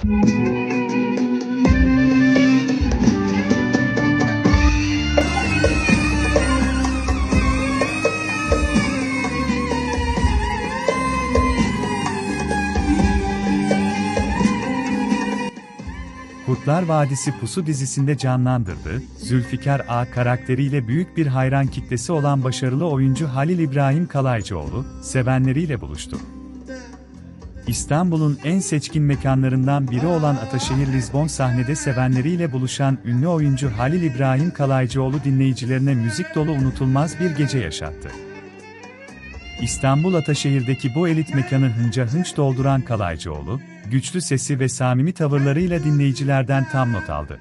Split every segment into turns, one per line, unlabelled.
Kurtlar Vadisi Pusu dizisinde canlandırdı, Zülfikar A karakteriyle büyük bir hayran kitlesi olan başarılı oyuncu Halil İbrahim Kalaycıoğlu, sevenleriyle buluştu. İstanbul'un en seçkin mekanlarından biri olan Ataşehir Lizbon sahnede sevenleriyle buluşan ünlü oyuncu Halil İbrahim Kalaycıoğlu dinleyicilerine müzik dolu unutulmaz bir gece yaşattı. İstanbul Ataşehir'deki bu elit mekanı hınca hınç dolduran Kalaycıoğlu, güçlü sesi ve samimi tavırlarıyla dinleyicilerden tam not aldı.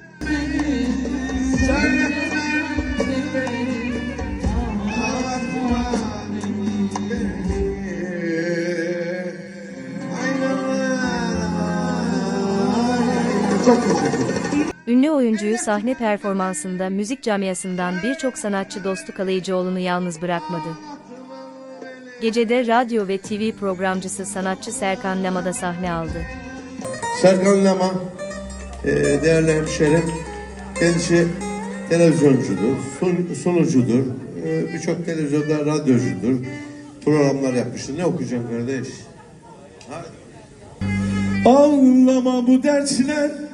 Çok teşekkür ederim.
Ünlü oyuncuyu sahne performansında müzik camiasından birçok sanatçı dostu Kalaycıoğlu'nu yalnız bırakmadı. Gecede radyo ve TV programcısı sanatçı Serkan Lama'da sahne aldı.
Serkan Lama, e, değerli hemşerim, kendisi televizyoncudur, sun, sunucudur, e, birçok televizyonda radyocudur, programlar yapmıştır. Ne okuyacağım kardeş? Ağlama bu dersler,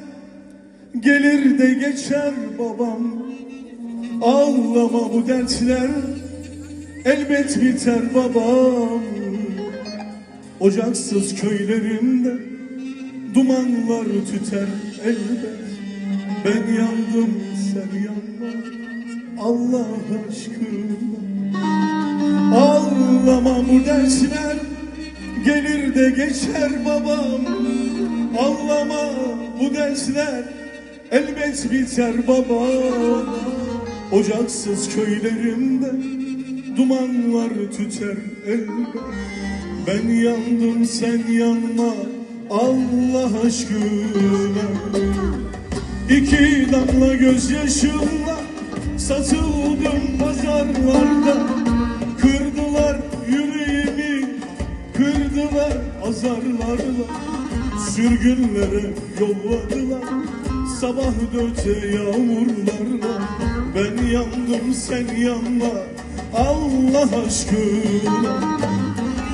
gelir de geçer babam. Ağlama bu dertler, elbet biter babam. Ocaksız köylerimde dumanlar tüter elbet. Ben yandım sen yanma Allah aşkına. Ağlama bu dersler gelir de geçer babam. Ağlama bu dersler elbet biter babam. Ocaksız köylerimde dumanlar tüter elbet. Ben yandım sen yanma Allah aşkına İki damla gözyaşımla satıldım pazarlarda Kırdılar yüreğimi, kırdılar azarlarla Sürgünlere yolladılar sabah döte yağmurlarla. Ben yandım sen yanma Allah aşkına